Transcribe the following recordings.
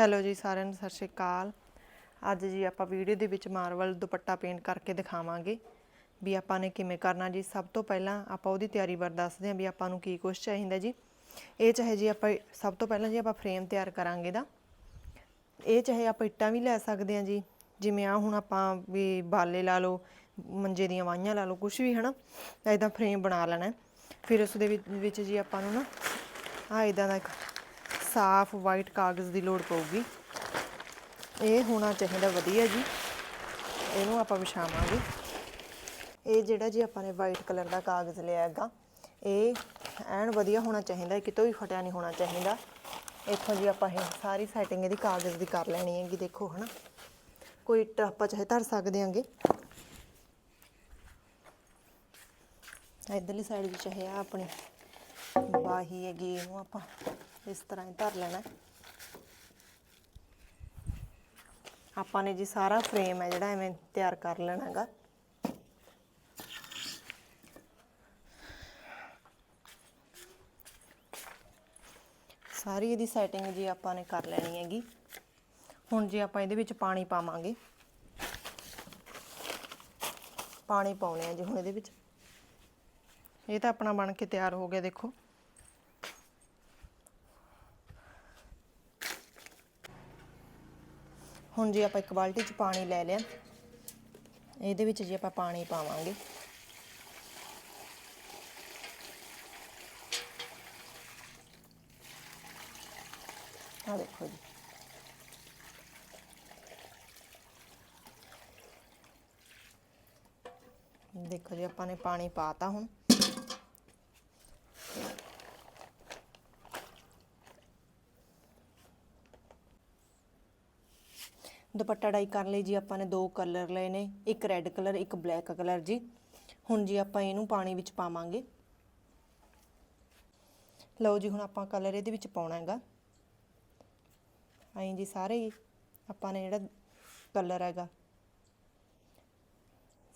Hello ਜੀ ਸਾਰਿਆਂ ਨੂੰ, ਸਤਿ ਸ਼੍ਰੀ ਅਕਾਲ। ਅੱਜ ਜੀ ਆਪਾਂ ਵੀਡੀਓ ਦੇ ਵਿੱਚ ਮਾਰਵਲ ਦੁਪੱਟਾ ਪੇਂਟ ਕਰਕੇ ਦਿਖਾਵਾਂਗੇ ਵੀ ਆਪਾਂ ਨੇ ਕਿਵੇਂ ਕਰਨਾ ਜੀ। ਸਭ ਤੋਂ ਪਹਿਲਾਂ ਆਪਾਂ ਉਹਦੀ ਤਿਆਰੀ ਬਾਰੇ ਦੱਸਦੇ ਹਾਂ ਵੀ ਆਪਾਂ ਨੂੰ ਕੀ ਕੁਝ ਚਾਹੀਦਾ ਜੀ। ਇਹ ਚਾਹੇ ਜੀ ਆਪਾਂ, ਸਭ ਤੋਂ ਪਹਿਲਾਂ ਜੀ ਆਪਾਂ ਫਰੇਮ ਤਿਆਰ ਕਰਾਂਗੇ ਦਾ ਇਹ ਚਾਹੇ ਆਪਾਂ ਇੱਟਾਂ ਵੀ ਲੈ ਸਕਦੇ ਹਾਂ ਜੀ, ਜਿਵੇਂ ਆ ਹੁਣ ਆਪਾਂ ਵੀ ਬਾਲੇ ਲਾ ਲਓ, ਮੰਜੇ ਦੀਆਂ ਵਾਹੀਆਂ ਲਾ ਲਓ ਕੁਝ ਵੀ, ਹਨਾ? ਤਾਂ ਇਦਾਂ ਫਰੇਮ ਬਣਾ ਲੈਣਾ ਫਿਰ ਉਸ ਦੇ ਵਿੱਚ ਵਿੱਚ ਜੀ ਆਪਾਂ ਨੂੰ ਨਾ ਆ ਇਦਾਂ ਦਾ ਇੱਕ ਸਾਫ਼ ਵਾਈਟ ਕਾਗਜ਼ ਦੀ ਲੋੜ ਪਊਗੀ। ਇਹ ਹੋਣਾ ਚਾਹੀਦਾ ਵਧੀਆ ਜੀ। ਇਹਨੂੰ ਆਪਾਂ ਵਿਛਾਵਾਂਗੇ। ਇਹ ਜਿਹੜਾ ਜੀ ਆਪਾਂ ਨੇ ਵਾਈਟ ਕਲਰ ਦਾ ਕਾਗਜ਼ ਲਿਆ ਹੈਗਾ, ਇਹ ਐਨ ਵਧੀਆ ਹੋਣਾ ਚਾਹੀਦਾ ਕਿਤੋਂ ਵੀ ਫਟਿਆ ਨਹੀਂ ਹੋਣਾ ਚਾਹੀਦਾ। ਇੱਥੋਂ ਜੀ ਆਪਾਂ ਇਹ ਸਾਰੀ ਸੈਟਿੰਗ ਇਹਦੀ ਕਾਗਜ਼ ਦੀ ਕਰ ਲੈਣੀ ਹੈਗੀ, ਦੇਖੋ ਹਨਾ। ਕੋਈ ਇੱਟ ਆਪਾਂ ਚਾਹੇ ਧਰ ਸਕਦੇ ਆਂਗੇ ਇਧਰਲੀ ਸਾਈਡ ਵੀ ਚਾਹੇ ਆ ਆਪਣੀ ਬਾਹੀ ਹੈਗੀ, ਇਹਨੂੰ ਆਪਾਂ ਇਸ ਤਰ੍ਹਾਂ ਹੀ ਧਰ ਲੈਣਾ ਆਪਾਂ ਨੇ ਜੀ ਸਾਰਾ ਫਰੇਮ ਹੈ ਜਿਹੜਾ ਐਵੇਂ ਤਿਆਰ ਕਰ ਲੈਣਾ ਹੈਗਾ। ਸਾਰੀ ਇਹਦੀ ਸੈਟਿੰਗ ਜੀ ਆਪਾਂ ਨੇ ਕਰ ਲੈਣੀ ਹੈਗੀ। ਹੁਣ ਜੀ ਆਪਾਂ ਇਹਦੇ ਵਿੱਚ ਪਾਣੀ ਪਾਵਾਂਗੇ। ਪਾਣੀ ਪਾਉਣੇ ਆ ਜੀ ਹੁਣ ਇਹਦੇ ਵਿੱਚ। ਇਹ ਤਾਂ ਆਪਣਾ ਬਣ ਕੇ ਤਿਆਰ ਹੋ ਗਿਆ ਦੇਖੋ। ਹੁਣ ਜੀ ਆਪਾਂ ਇੱਕ ਬਾਲਟੀ 'ਚ ਪਾਣੀ ਲੈ ਲਿਆ, ਇਹਦੇ ਵਿੱਚ ਜੀ ਆਪਾਂ ਪਾਣੀ ਪਾਵਾਂਗੇ। ਆ ਦੇਖੋ ਜੀ। ਦੇਖੋ ਜੀ, ਆਪਾਂ ਨੇ ਪਾਣੀ ਪਾਤਾ ਹੁਣ। ਦੁਪੱਟਾ ਡਾਈ ਕਰਨ ਲਈ ਜੀ ਆਪਾਂ ਨੇ ਦੋ ਕਲਰ ਲਏ ਨੇ, ਇੱਕ ਰੈੱਡ ਕਲਰ, ਇੱਕ ਬਲੈਕ ਕਲਰ ਜੀ। ਹੁਣ ਜੀ ਆਪਾਂ ਇਹਨੂੰ ਪਾਣੀ ਵਿੱਚ ਪਾਵਾਂਗੇ। ਲਓ ਜੀ, ਹੁਣ ਆਪਾਂ ਕਲਰ ਇਹਦੇ ਵਿੱਚ ਪਾਉਣਾ ਹੈਗਾ। ਐਂ ਜੀ ਸਾਰੇ ਹੀ ਆਪਾਂ ਨੇ ਜਿਹੜਾ ਕਲਰ ਹੈਗਾ,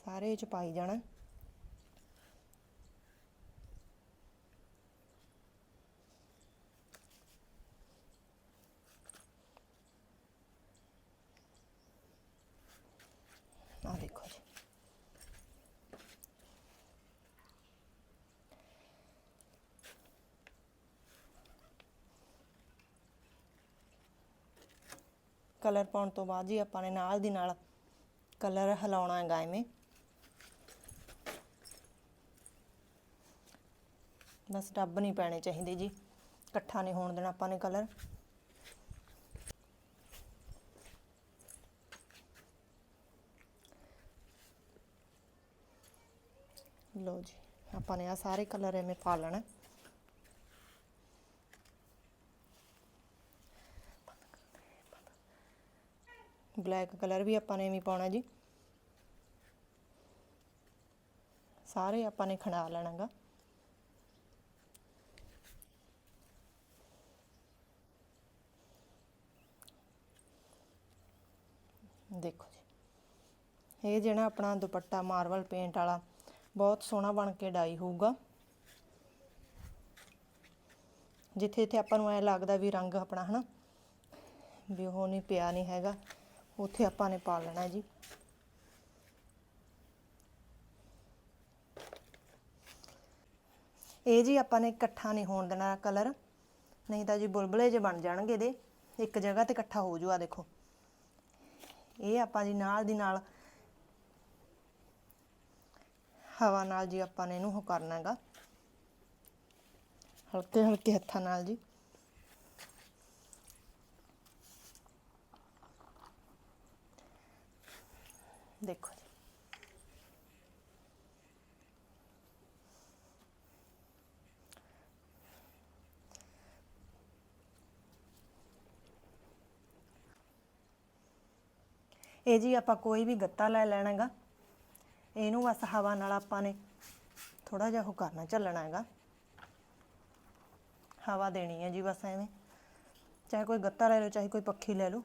ਸਾਰੇ ਇਹ ਚ ਪਾਈ ਜਾਣਾ ਆ ਦੇਖੋ ਜੀ ਕਲਰ ਪਾਉਣ ਤੋਂ ਬਾਅਦ ਜੀ ਆਪਾਂ ਨੇ ਨਾਲ ਦੀ ਨਾਲ ਕਲਰ ਹਿਲਾਉਣਾ ਹੈਗਾ ਐਵੇਂ। ਬਸ ਡੱਬ ਨਹੀਂ ਪੈਣੇ ਚਾਹੀਦੇ ਜੀ। ਇਕੱਠਾ ਨਹੀਂ ਹੋਣ ਦੇਣਾ ਆਪਾਂ ਨੇ ਕਲਰ। ਲਓ ਜੀ, ਆਪਾਂ ਨੇ ਆ ਸਾਰੇ ਕਲਰ ਐਵੇਂ ਪਾ ਲੈਣਾ। ਬਲੈਕ ਕਲਰ ਵੀ ਆਪਾਂ ਨੇ ਐਵੇਂ ਪਾਉਣਾ ਜੀ। ਸਾਰੇ ਆਪਾਂ ਨੇ ਖਣਾ ਲੈਣਾਗਾ। ਦੇਖੋ ਜੀ। ਇਹ ਜਿਹੜਾ ਆਪਣਾ ਦੁਪੱਟਾ ਮਾਰਵਲ ਪੇਂਟ ਵਾਲਾ, ਬਹੁਤ ਸੋਹਣਾ ਬਣ ਕੇ ਡਾਈ ਹੋਊਗਾ। ਜਿੱਥੇ ਜਿੱਥੇ ਆਪਾਂ ਨੂੰ ਐ ਲੱਗਦਾ ਵੀ ਰੰਗ ਆਪਣਾ, ਹਨਾ? ਵੀ ਉਹ ਨਹੀਂ ਪਿਆ ਨਹੀਂ ਹੈਗਾ। ਉੱਥੇ ਆਪਾਂ ਨੇ ਪਾ ਲੈਣਾ ਜੀ। ਇਹ ਜੀ ਆਪਾਂ ਨੇ ਇਕੱਠਾ ਨਹੀਂ ਹੋਣ ਦੇਣਾ ਕਲਰ, ਨਹੀਂ ਤਾਂ ਜੀ ਬੁਲਬੁਲੇ ਜੇ ਬਣ ਜਾਣਗੇ ਇਹਦੇ। ਇੱਕ ਜਗ੍ਹਾ ਤੇ ਇਕੱਠਾ ਹੋ ਜੂ ਆ ਦੇਖੋ। ਇਹ ਆਪਾਂ ਜੀ ਨਾਲ ਦੀ ਨਾਲ ਹਵਾ ਨਾਲ ਜੀ ਆਪਾਂ ਨੇ ਇਹਨੂੰ ਉਹ ਕਰਨਾ ਹੈਗਾ। ਹਲਕੇ ਹਲਕੇ ਹੱਥਾਂ ਨਾਲ ਜੀ। ਦੇਖੋ ਜੀ ਇਹ ਜੀ ਆਪਾਂ ਕੋਈ ਵੀ ਗੱਤਾ ਲੈ ਲੈਣਾ ਹੈਗਾ ਇਹਨੂੰ ਬਸ ਹਵਾ ਨਾਲ ਆਪਾਂ ਨੇ ਥੋੜਾ ਜਿਹਾ ਉਹ ਕਰਨਾ, ਚੱਲਣਾ ਹੈਗਾ। ਹਵਾ ਦੇਣੀ ਹੈ ਜੀ ਬਸ ਐਵੇਂ। ਚਾਹੇ ਕੋਈ ਗੱਤਾ ਲੈ ਲਓ, ਚਾਹੇ ਕੋਈ ਪੱਖੀ ਲੈ ਲਓ।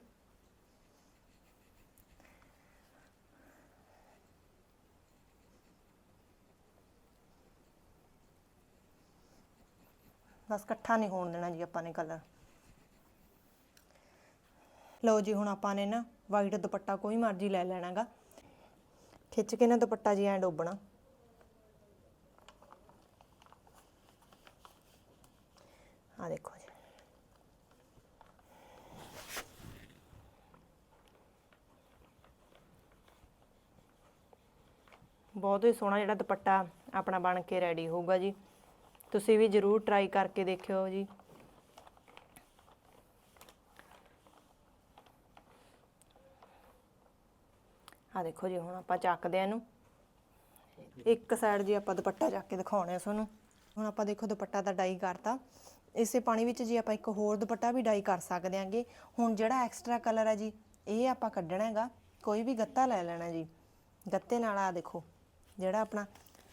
ਬਸ ਇਕੱਠਾ ਨਹੀਂ ਹੋਣ ਦੇਣਾ ਜੀ ਆਪਾਂ ਨੇ ਕਲਰ ਲਓ ਜੀ, ਹੁਣ ਆਪਾਂ ਨੇ ਨਾ ਵਾਈਟ ਦੁਪੱਟਾ ਕੋਈ ਮਰਜ਼ੀ ਲੈ ਲੈਣਾਗਾ। ਖਿੱਚ ਕੇ ਨਾ ਦੁਪੱਟਾ ਜੀ ਐਂ ਡੋਬਣਾ। ਆ ਦੇਖੋ ਜੀ। ਬਹੁਤ ਹੀ ਸੋਹਣਾ ਜਿਹੜਾ ਦੁਪੱਟਾ ਆਪਣਾ ਬਣ ਕੇ ਰੈਡੀ ਹੋਊਗਾ ਜੀ। ਤੁਸੀਂ ਵੀ ਜਰੂਰ ਟਰਾਈ ਕਰਕੇ ਦੇਖਿਓ ਜੀ। ਆ ਦੇਖੋ ਜੀ, ਹੁਣ ਆਪਾਂ ਚੱਕਦੇ ਆ ਇਹਨੂੰ। ਇੱਕ ਸਾਈਡ ਜੀ ਆਪਾਂ ਦੁਪੱਟਾ ਚੱਕ ਕੇ ਦਿਖਾਉਣੇ ਆ ਤੁਹਾਨੂੰ। ਹੁਣ ਆਪਾਂ ਦੇਖੋ, ਦੁਪੱਟਾ ਦਾ ਡਾਈ ਕਰਤਾ। ਇਸੇ ਪਾਣੀ ਵਿੱਚ ਜੀ ਆਪਾਂ ਇੱਕ ਹੋਰ ਦੁਪੱਟਾ ਵੀ ਡਾਈ ਕਰ ਸਕਦੇ ਆਂਗੇ ਹੁਣ ਜਿਹੜਾ ਐਕਸਟਰਾ ਕਲਰ ਹੈ ਜੀ, ਇਹ ਆਪਾਂ ਕੱਢਣਾ ਹੈਗਾ। ਕੋਈ ਵੀ ਗੱਤਾ ਲੈ ਲੈਣਾ ਜੀ। ਗੱਤੇ ਨਾਲ ਆ ਦੇਖੋ, ਜਿਹੜਾ ਆਪਣਾ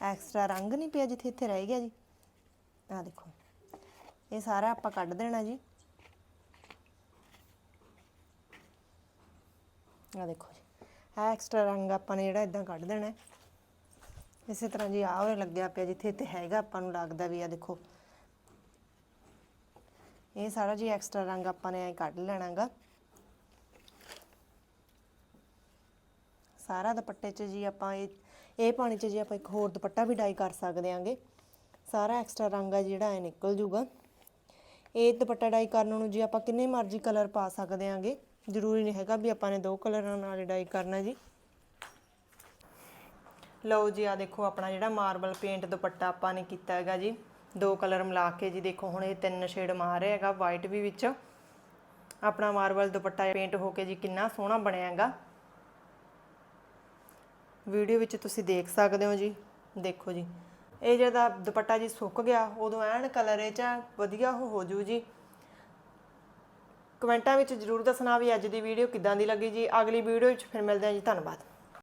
ਐਕਸਟਰਾ ਰੰਗ ਨਹੀਂ ਪਿਆ ਜਿੱਥੇ ਇੱਥੇ ਰਹਿ ਗਿਆ ਜੀ। ਆ ਦੇਖੋ। ਇਹ ਸਾਰਾ ਆਪਾਂ ਕੱਢ ਦੇਣਾ ਜੀ। ਆ ਦੇਖੋ ਜੀ। ਆ ਐਕਸਟਰਾ ਰੰਗ ਆਪਾਂ ਨੇ ਜਿਹੜਾ ਇਦਾਂ ਕੱਢ ਦੇਣਾ। ਇਸੇ ਤਰ੍ਹਾਂ ਜੀ ਆਹ ਹੋਏ ਲੱਗਿਆ ਪਿਆ ਜਿੱਥੇ ਇੱਥੇ ਹੈਗਾ ਆਪਾਂ ਨੂੰ ਲੱਗਦਾ ਵੀ ਆ ਦੇਖੋ। ਇਹ ਸਾਰਾ ਜੀ ਐਕਸਟਰਾ ਰੰਗ ਆਪਾਂ ਨੇ ਐ ਕੱਢ ਲੈਣਾਗਾ। ਸਾਰਾ ਦੁਪੱਟੇ 'ਚ ਜੀ ਆਪਾਂ ਇਹ ਇਹ ਪਾਣੀ 'ਚ ਜੀ ਆਪਾਂ ਇੱਕ ਹੋਰ ਦੁਪੱਟਾ ਵੀ ਡਾਈ ਕਰ ਸਕਦੇ ਆਂਗੇ। ਸਾਰਾ ਐਕਸਟਰਾ ਰੰਗ ਆ ਜਿਹੜਾ ਇਹ ਨਿਕਲ ਜੂਗਾ। ਇਹ ਦੁਪੱਟਾ ਡਾਈ ਕਰਨ ਨੂੰ ਜੀ ਆਪਾਂ ਕਿੰਨੇ ਮਰਜ਼ੀ ਕਲਰ ਪਾ ਸਕਦੇ ਆਂਗੇ। ਜ਼ਰੂਰੀ ਨਹੀਂ ਹੈਗਾ ਵੀ ਆਪਾਂ ਨੇ ਦੋ ਕਲਰਾਂ ਨਾਲ ਡਾਈ ਕਰਨਾ ਜੀ। ਲਓ ਜੀ, ਆ ਦੇਖੋ ਆਪਣਾ ਜਿਹੜਾ ਮਾਰਬਲ ਪੇਂਟ ਦੁਪੱਟਾ ਆਪਾਂ ਨੇ ਕੀਤਾ ਹੈਗਾ ਜੀ। ਦੋ ਕਲਰ ਮਿਲਾ ਕੇ ਜੀ, ਦੇਖੋ ਹੁਣ ਇਹ ਤਿੰਨ ਸ਼ੇਡ ਮਾਰ ਰਿਹਾ ਹੈਗਾ ਵਾਈਟ ਵੀ ਵਿੱਚ। ਆਪਣਾ ਮਾਰਬਲ ਦੁਪੱਟਾ ਪੇਂਟ ਹੋ ਕੇ ਜੀ, ਕਿੰਨਾ ਸੋਹਣਾ ਬਣਿਆ ਹੈਗਾ। ਵੀਡੀਓ ਵਿੱਚ ਤੁਸੀਂ ਦੇਖ ਸਕਦੇ ਹੋ ਜੀ। ਦੇਖੋ ਜੀ ਇਹ ਜਿਹੜਾ ਦੁਪੱਟਾ ਜੀ ਸੁੱਕ ਗਿਆ, ਉਦੋਂ ਐਨ ਕਲਰ ਇਹ ਚ ਵਧੀਆ ਉਹ ਹੋ ਜੂ ਜੀ। ਕਮੈਂਟਾਂ ਵਿੱਚ ਜਰੂਰ ਦੱਸਣਾ ਵੀ ਅੱਜ ਦੀ ਵੀਡੀਓ ਕਿੱਦਾਂ ਦੀ ਲੱਗੀ ਜੀ। ਅਗਲੀ ਵੀਡੀਓ ਵਿੱਚ ਫਿਰ ਮਿਲਦੇ ਹਾਂ ਜੀ। ਧੰਨਵਾਦ।